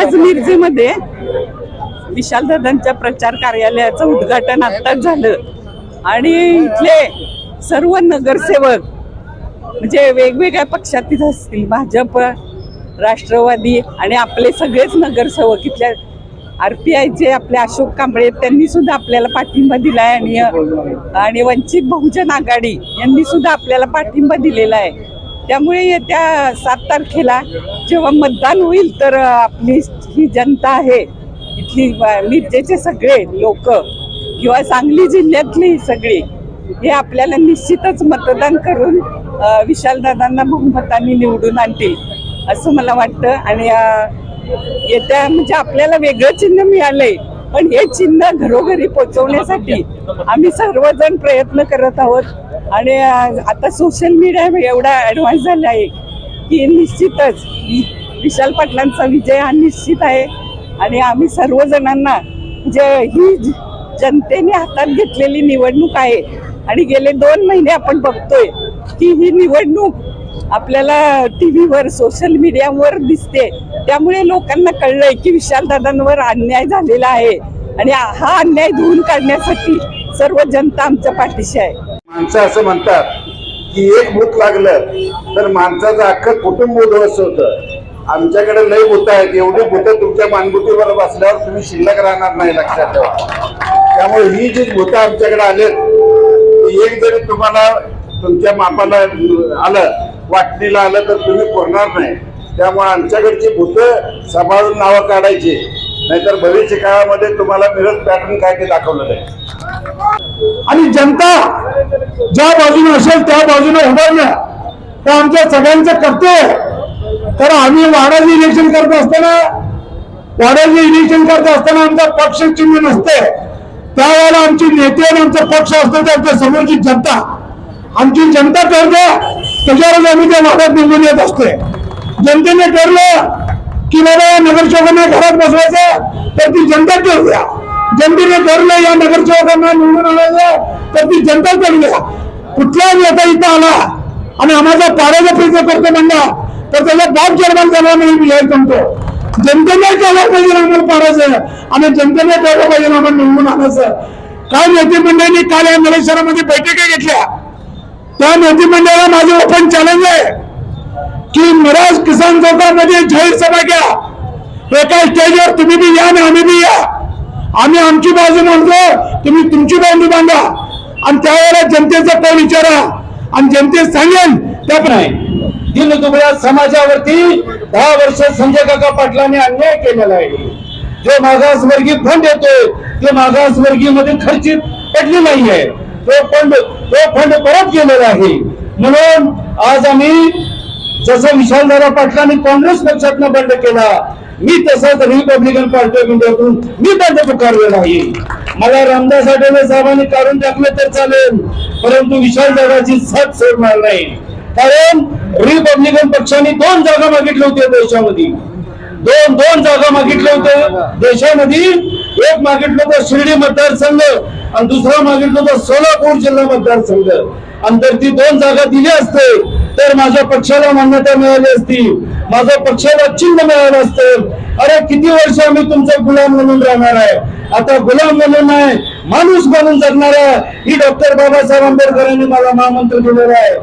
आज मिरजेमध्ये विशालदादांच्या प्रचार कार्यालयाचं उद्घाटन आत्ताच झालं. आणि इथले सर्व नगरसेवक म्हणजे वेगवेगळ्या पक्षातील असतील भाजप राष्ट्रवादी आणि आपले सगळेच नगरसेवक इथल्या आर पी आयचे आपले अशोक कांबळे त्यांनी सुद्धा आपल्याला पाठिंबा दिला आणि आणि वंचित बहुजन आघाडी यांनी सुद्धा आपल्याला पाठिंबा दिलेला आहे. त्यामुळे येत्या सात तारखेला जेव्हा मतदान होईल तर आपली ही जनता आहे. इथली मिरजेचे सगळे लोक किंवा सांगली जिल्ह्यातली सगळी हे आपल्याला निश्चितच मतदान करून विशालदादांना बहुमताने निवडून आणतील असं मला वाटतं. आणि येत्या म्हणजे आपल्याला वेगळं चिन्ह मिळालंय पण हे चिन्ह घरोघरी पोचवण्यासाठी आम्ही सर्वजण प्रयत्न करत आहोत. आणि आता सोशल मीडिया एवढा ॲडव्हान्स झाला आहे की निश्चितच वि- विशाल पाटलांचा विजय हा निश्चित आहे. आणि आम्ही सर्वजणांना जे ही ज- जनतेने हातात घेतलेली निवडणूक आहे आणि गेले दोन महिने आपण बघतोय की ही निवडणूक आपल्याला टी व्हीवर सोशल मीडियावर दिसते. त्यामुळे लोकांना कळलंय की विशालदादांवर अन्याय झालेला आहे. आणि हा अन्याय धुवून काढण्यासाठी सर्व जनता आमच्या पाठीशी आहे. माणसं असं म्हणतात की एक भूत लागलं तर माणसाचं अख्खं कुटुंब उद्ध्वस्त होतं. आमच्याकडे लय भूत आहेत एवढी भूतं तुमच्या मानगुटीवर बसल्यावर तुम्ही शिल्लक राहणार नाही लक्षात ठेवा. त्यामुळे ही जी भूतं आमच्याकडे आलेत एक जरी तुम्हाला तुमच्या मापाला आलं वाटणीला आलं तर तुम्ही पुरणार नाही. त्यामुळे आमच्याकडची भूतं सांभाळून नावं काढायची. नाहीतर भविष्य काळामध्ये तुम्हाला मिरज पॅटर्न काय ते दाखवलं नाही आणि जनता ज्या बाजूने असेल त्या बाजूने ना तर आमच्या सगळ्यांचं कर्तव्य तर आम्ही वाड्याचं इलेक्शन करत असताना वाड्याचं इलेक्शन करत असताना आमचा पक्ष चिन्ह नसते. त्यावेळेला आमची नेते आणि आमचा पक्ष असतो त्यांच्या समोरची जनता. आमची जनता ठरते. त्याच्यावरच आम्ही त्या वाड्यात निवडून येत असतोय. जनतेने ठरलं की बाबा या नगरसेवकांना घरात बसवायचं तर ती जनता ठरवूया जनतेने ठरलं या नगरसेवकांना निवडून आणायचं तर ती जनता ठरवूया कुठलाही नेता इथं आला आणि आम्हाला पाण्याचा प्रयत्न करतो म्हणला तर त्याचा बाप जन्माला झाला नाही मी हे सांगतो. जनतेने केलं पाहिजे आम्हाला पाडायचं आणि जनतेने ठरलं पाहिजे आम्हाला निवडून आणायचं. काय नेतेमंडळांनी काल या नरेश्वरामध्ये बैठका घेतल्या. त्या नेतेमंडळाला माझं ओपन चॅलेंज आहे. की मिराज किसान चौकामध्ये जाहीर सभा घ्या. एका स्टेजवर तुम्ही बी या आणि आम्ही बी या. आम्ही आमची बाजू मांडतो तुम्ही तुमची बाजू बांधा आणि त्यावेळेला जनतेचा कौल विचारा. आणि जनते सांगेल त्याप्रमाणे दिनदुबळ्या समाजावरती दहा वर्ष संजय काका पाटलांनी अन्याय केलेला आहे. जो मागासवर्गीय फंड येतोय ते मागासवर्गीयमध्ये खर्चित पडले नाहीये तो फंड तो फंड परत गेलेला आहे. म्हणून आज आम्ही जसं विशालदादा पाटलांनी काँग्रेस पक्षातनं बंड केला. मी तसाच रिपब्लिकन पार्टी ऑफ इंडियातून मी बंड पुकारलेला आहे. मला रामदास आठवले साहेबांनी काढून टाकलं तर चालेल परंतु विशाल दादाची साथ सोडणार नाही. कारण रिपब्लिकन पक्षाने दोन जागा मागितल्या होत्या देशामध्ये. दोन दोन जागा मागितल्या होत्या देशामध्ये. एक मागितलं होतं शिर्डी मतदारसंघ आणि दुसरा मागितलं होतं सोलापूर जिल्हा मतदारसंघ. आणि जर ती दोन जागा दिली असते. तर माझ्या पक्षाला मान्यता मिळाली असती. माझ्या पक्षाला चिन्ह मिळालं असतं. अरे किती वर्ष आम्ही तुमचा गुलाम म्हणून राहणार आहे? आता गुलाम म्हणून नाही माणूस म्हणून जगणार आहे. ही डॉक्टर बाबासाहेब आंबेडकरांनी मला महामंत्र दिलेला आहे.